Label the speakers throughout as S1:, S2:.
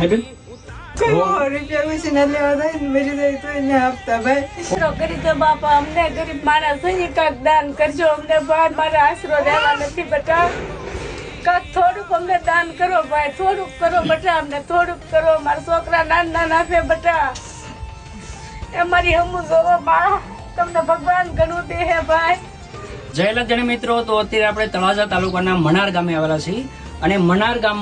S1: હે. બેન
S2: થોડુંક અમને દાન કરો ભાઈ થોડુંક કરો બેટા અમને થોડુંક કરો. મારા છોકરા નાન નાન આપે બટા. એ મારી હમું જોવો બા તમને ભગવાન ઘણું દે હે ભાઈ.
S1: જય મિત્રો તો અત્યારે આપણે તળાજા તાલુકાના મનાર ગામે આવેલા છીએ. અને મનાર ગામ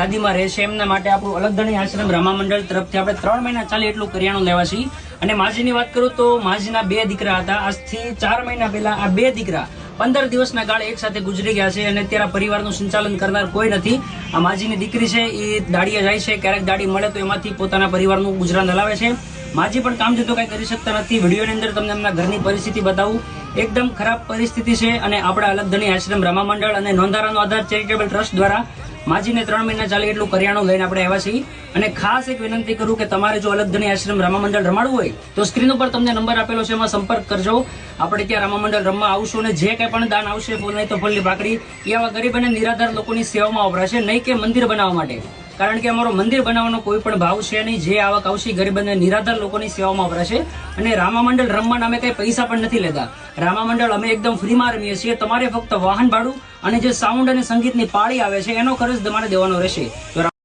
S1: દાદીમાં રહે છે એમના માટે આપણું અલગધણી આશ્રમ રામા મંડળ તરફથી આપણે ત્રણ મહિના ચાલે એટલું કરિયાણું લેવા છીએ અને માજીની વાત કરું તો માજીના બે દીકરા હતા. આજથી ચાર મહિના પહેલા આ બે દીકરા પંદર દિવસના ગાળે એક સાથે ગુજરી ગયા છે અને અત્યારે પરિવારનું સંચાલન કરનાર કોઈ નથી. આ માજીની દીકરી છે એ દાડીએ જાય છે. ક્યારેક દાડી મળે તો એમાંથી પોતાના પરિવારનું ગુજરાન હલાવે છે. માજી પણ કામ જતો કઈ કરી શકતા નથી. વિડીયોની અંદર તમને એમના ઘરની પરિસ્થિતિ બતાવું. એકદમ ખરાબ પરિસ્થિતિ છે અને આપણા અલગધણી આશ્રમ રમા મંડળ અને નોંધારાનો આધાર ચેરિટેબલ ટ્રસ્ટ દ્વારા માજીને ત્રણ મહિના ચાલે એટલું કરિયાણું લઈને આપણે આવ્યા છીએ. અને ખાસ એક વિનંતી કરું કે તમારે જો અલગધણી આશ્રમ રમા મંડળ રમાડવું હોય, તો સ્ક્રીન ઉપર તમને નંબર આપેલો છે, એમાં સંપર્ક કરજો. આપણે ત્યાં રમા મંડળ રમવા આવશું અને જે કંઈ પણ દાન આવશે, ફૂલ નહીં તો ફૂલની પાકડી એ આવા ગરીબ અને નિરાધાર લોકોની સેવામાં વપરાશે નહીં કે મંદિર બનાવવા માટે. કારણ કે અમારો મંદિર બનાવવાનો કોઈ પણ ભાવ છે નહીં. જે આવક આવશે ગરીબ અને નિરાધાર લોકોની સેવામાં વપરાશે અને રામા મંડળ રમવા નામે કઈ પૈસા પણ નથી લેતા. રામા મંડળ અમે એકદમ ફ્રીમાં રમીએ છીએ. તમારે ફક્ત વાહન ભાડું અને જે સાઉન્ડ અને સંગીતની પાળી આવે છે, એનો ખર્ચ તમારે દેવાનો રહેશે.